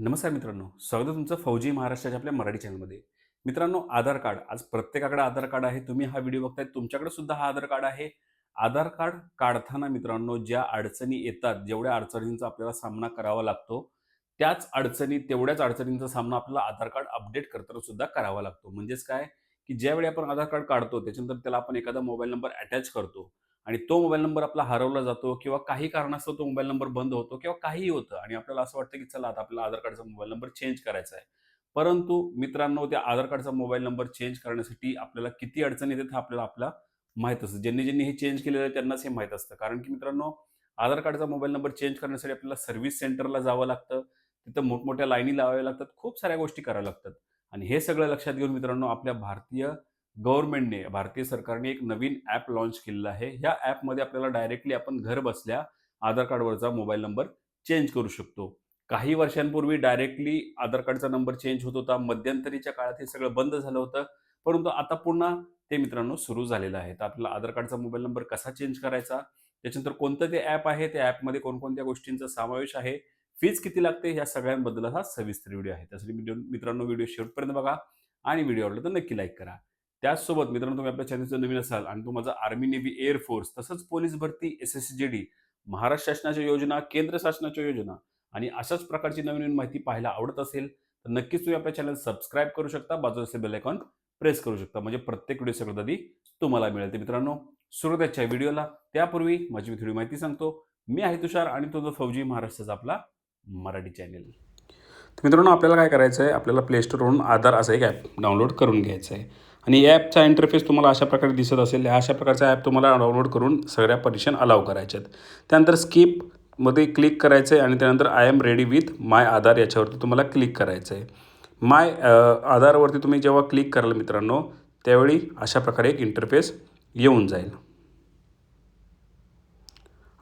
नमस्कार मित्रांनो स्वागत तुमचं फौजी महाराष्ट्राच्या आपल्या मराठी चॅनलमध्ये. मित्रांनो आधार कार्ड आज प्रत्येकाकडे आधार कार्ड आहे. तुम्ही हा व्हिडिओ बघताय तुमच्याकडे सुद्धा हा आधार कार्ड आहे. आधार कार्ड काढताना मित्रांनो ज्या अडचणी येतात जेवढ्या अडचणींचा आपल्याला सामना करावा लागतो त्याच अडचणी तेवढ्याच अडचणींचा सामना आपल्याला आधार कार्ड अपडेट करताना सुद्धा करावा लागतो. म्हणजेच काय? की ज्यावेळी आपण आधार कार्ड काढतो त्याच्यानंतर त्याला आपण एखादा मोबाईल नंबर अटॅच करतो. आणि तो मोबाईल नंबर आपला हरवला जातो किंवा काही कारणास्तव तो मोबाईल नंबर बंद होतो किंवा काहीही होतं आणि आपल्याला असं वाटतं की चला आता आपल्याला आधार कार्डचा मोबाईल नंबर चेंज करायचा आहे. परंतु मित्रांनो त्या आधार कार्डचा मोबाईल नंबर चेंज करण्यासाठी आपल्याला किती अडचण येते आपल्याला आपला माहीत असतं. ज्यांनी ज्यांनी हे चेंज केलेलं आहे त्यांनाच हे माहीत असतं. कारण की मित्रांनो आधार कार्डचा मोबाईल नंबर चेंज करण्यासाठी आपल्याला सर्व्हिस सेंटरला जावं लागतं. तिथं मोठमोठ्या लाईनी लावाव्या लागतात. खूप साऱ्या गोष्टी कराव्या लागतात. आणि हे सगळं लक्षात घेऊन मित्रांनो आपल्या भारतीय गव्हर्नमेंटने भारतीय सरकारने एक नवीन ॲप लॉन्च केलेलं आहे. ह्या ॲपमध्ये आपल्याला डायरेक्टली आपण घर बसल्या आधार कार्डवरचा मोबाईल नंबर चेंज करू शकतो. काही वर्षांपूर्वी डायरेक्टली आधार कार्डचा नंबर चेंज होत होता. मध्यंतरीच्या काळात हे सगळं बंद झालं होतं. परंतु आता पुन्हा ते मित्रांनो सुरू झालेलं आहे. तर आपल्याला आधार कार्डचा मोबाईल नंबर कसा चेंज करायचा? त्याच्यानंतर कोणतं ते ॲप आहे? त्या ॲपमध्ये कोणकोणत्या गोष्टींचा समावेश आहे? फीज किती लागते? या सगळ्यांबद्दल हा सविस्तर व्हिडिओ आहे. त्यासाठी मित्रांनो व्हिडिओ शेवटपर्यंत बघा आणि व्हिडिओ आवडला तर नक्की लाईक करा. त्याचसोबत मित्रांनो तुम्ही आपल्या चॅनलचं नवीन असाल आणि तो माझा आर्मी नेव्ही एअरफोर्स तसंच पोलीस भरती S S G D Maharashtra शासनाच्या योजना केंद्र शासनाच्या योजना आणि अशाच प्रकारची नवीन नवीन माहिती पाहायला आवडत असेल तर नक्कीच तुम्ही आपल्या चॅनल सबस्क्राईब करू शकता. बाजूला बेल आयकॉन प्रेस करू शकता. म्हणजे प्रत्येक व्हिडिओ सगळ्यात आधी तुम्हाला मिळेल. तर मित्रांनो सुरुवातीच्या व्हिडिओला त्यापूर्वी माझी मी थोडी माहिती सांगतो. मी आहे तुषार आणि तो जो फौजी महाराष्ट्राचा आपला मराठी चॅनेल तर मित्रांनो आपल्याला काय करायचं आहे आपल्याला प्ले स्टोरवरून आधार असं एक ॲप डाउनलोड करून घ्यायचं आहे आणि या ॲपचा इंटरफेस तुम्हाला अशा प्रकारे दिसत असेल या अशा प्रकारचा ॲप तुम्हाला डाउनलोड करून सगळ्या पर्मिशन अलाव करायच्या आहेत. त्यानंतर स्किपमध्ये क्लिक करायचं आहे आणि त्यानंतर I am ready with my Aadhaar याच्यावरती तुम्हाला क्लिक करायचं आहे. माय आधारवरती तुम्ही जेव्हा क्लिक कराल मित्रांनो त्यावेळी अशा प्रकारे एक इंटरफेस येऊन जाईल.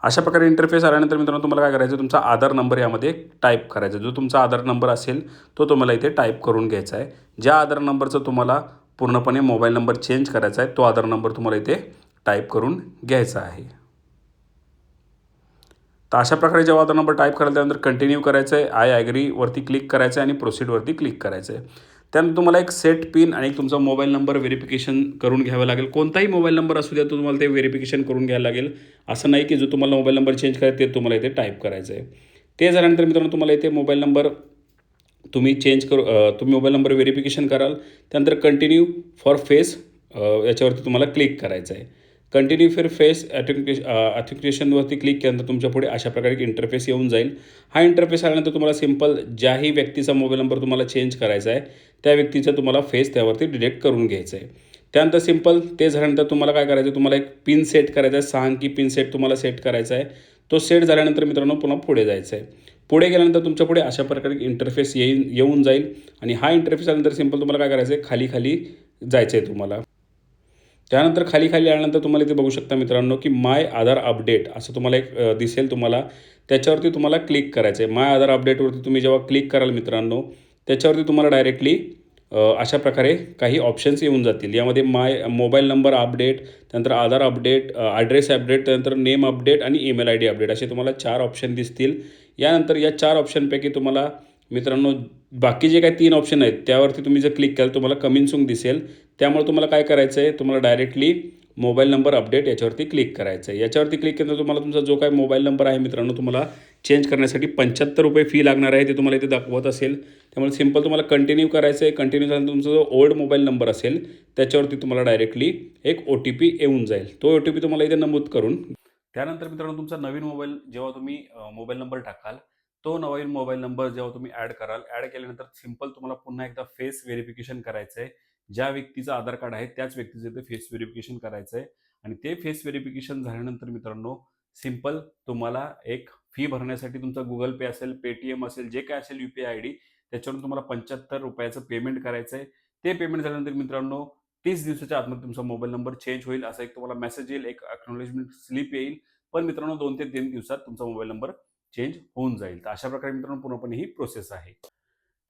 अशा प्रकारे इंटरफेस आल्यानंतर मित्रांनो तुम्हाला काय करायचं तुमचा आधार नंबर यामध्ये टाईप करायचा जो तुमचा आधार नंबर असेल तो तुम्हाला इथे टाईप करून घ्यायचा आहे. ज्या आधार नंबरचं तुम्हाला पूर्णपणे मोबाईल नंबर चेंज करायचा आहे तो आधार नंबर तुम्हाला इथे टाईप करून घ्यायचा आहे. तर अशा प्रकारे जेव्हा आधार नंबर टाईप करायला त्यानंतर कंटिन्यू करायचं आहे आय ॲग्रीवरती क्लिक करायचं आहे आणि प्रोसीडवरती क्लिक करायचं आहे. त्यानंतर तुम्हाला एक सेट पिन आणि एक तुमचा मोबाईल नंबर व्हेरिफिकेशन करून घ्यावं लागेल. कोणताही मोबाईल नंबर असू द्या तो तुम्हाला ते व्हेरिफिकेशन करून घ्यायला लागेल. असं नाही की जो तुम्हाला मोबाईल नंबर चेंज करायचा ते तुम्हाला इथे टाईप करायचं आहे. ते झाल्यानंतर मित्रांनो तुम्हाला इथे मोबाईल नंबर तुम्ही चेंज करू तुम्ही मोबाईल नंबर व्हेरिफिकेशन कराल त्यानंतर कंटिन्यू फॉर फेस याच्यावरती तुम्हाला क्लिक करायचं आहे. कंटिन्यू फॉर फेस ॲथेंटिके ॲथेंटिकेशनवरती क्लिक केल्यानंतर तुमच्यापुढे अशा प्रकारे एक इंटरफेस येऊन जाईल. हा इंटरफेस आल्यानंतर तुम्हाला सिंपल ज्याही व्यक्तीचा मोबाईल नंबर तुम्हाला चेंज करायचा आहे त्या व्यक्तीचा तुम्हाला फेस त्यावरती डिटेक्ट करून घ्यायचं आहे. त्यानंतर सिंपल ते झाल्यानंतर तुम्हाला काय करायचं आहे तुम्हाला एक पिन सेट करायचा आहे सहा अंकी पिन सेट तुम्हाला सेट करायचा आहे. तो सेट झाल्यानंतर मित्रांनो पुन्हा पुढे जायचं आहे. पुढे गेल्यानंतर तुमच्यापुढे अशा प्रकारे इंटरफेस येईल येऊन जाईल. आणि हा इंटरफेस आल्यानंतर सिंपल तुम्हाला काय करायचं आहे खाली खाली जायचं आहे तुम्हाला. त्यानंतर खाली खाली आल्यानंतर तुम्हाला इथे बघू शकता मित्रांनो की माय आधार अपडेट असं तुम्हाला एक दिसेल तुम्हाला. त्याच्यावरती तुम्हाला क्लिक करायचं आहे माय आधार अपडेटवरती तुम्ही जेव्हा क्लिक कराल मित्रांनो त्याच्यावरती तुम्हाला डायरेक्टली अशा प्रकारे काही ऑप्शन्स येऊन जातील. यामध्ये माय मोबाईल नंबर अपडेट त्यानंतर आधार अपडेट ॲड्रेस अपडेट त्यानंतर नेम अपडेट आणि ईमेल आय डी अपडेट असे तुम्हाला चार ऑप्शन दिसतील. यानंतर या चार ऑप्शनपैकी तुम्हाला मित्रांनो बाकी जे काही तीन ऑप्शन आहेत त्यावरती तुम्ही जर क्लिक केलं तुम्हाला कमिंग दिसेल. त्यामुळे तुम्हाला काय करायचं आहे तुम्हाला डायरेक्टली मोबाईल नंबर अपडेट याच्यावरती क्लिक करायचं आहे याच्यावरती क्लिक केल्यानंतर तुम्हाला तुमचा जो काही मोबाईल नंबर आहे मित्रांनो तुम्हाला चेंज करण्यासाठी पंच्याहत्तर रुपये फी लागणार आहे ते तुम्हाला इथे दाखवत असेल. त्यामुळे सिंपल तुम्हाला कंटिन्यू करायचं आहे कंटिन्यू झाल्यानंतर तुमचा जो ओल्ड मोबाईल नंबर असेल त्याच्यावरती तुम्हाला डायरेक्टली एक ओ टी पी येऊन जाईल. तो ओ टी पी तुम्हाला इथे नमूद करून त्यानंतर मित्रांनो तुमचा नवीन मोबाईल जेव्हा तुम्ही मोबाईल नंबर टाकाल तो नवीन मोबाईल नंबर जेव्हा तुम्ही ॲड कराल ॲड केल्यानंतर सिंपल तुम्हाला पुन्हा एकदा फेस व्हेरिफिकेशन करायचं आहे. ज्या व्यक्तीचं आधार कार्ड आहे त्याच व्यक्तीचं ते फेस व्हेरिफिकेशन करायचं आहे. आणि ते फेस व्हेरिफिकेशन झाल्यानंतर मित्रांनो सिंपल तुम्हाला एक फी भरण्यासाठी तुमचा गुगल पे असेल पेटीएम असेल जे काय असेल U P I I D त्याच्यावरून तुम्हाला पंच्याहत्तर रुपयाचं पेमेंट करायचं आहे. ते पेमेंट झाल्यानंतर मित्रांनो तीस दिवसाच्या आतमध्ये तुमचा मोबाईल नंबर चेंज होईल असा एक तुम्हाला मेसेज येईल एक अक्नॉलेजमेंट स्लिप येईल. पण मित्रांनो दोन ते तीन दिवसात तुमचा मोबाईल नंबर चेंज होऊन जाईल. तर अशा प्रकारे मित्रांनो पूर्णपणे ही प्रोसेस आहे.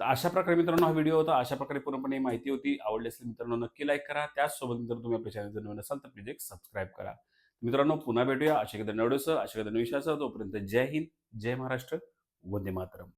तर अशा प्रकारे मित्रांनो हा व्हिडिओ होता. अशा प्रकारे पूर्णपणे ही माहिती होती. आवडली असेल मित्रांनो नक्की लाईक करा. त्याचसोबत मित्रांनो तुम्ही आपल्या चॅनल जर नवीन असाल तर प्लीज एक सबस्क्राईब करा. मित्रांनो पुन्हा भेटूया. अशा कदा नवडसं अशा कदा नविशासह तोपर्यंत जय हिंद जय महाराष्ट्र. वंदे मातरम.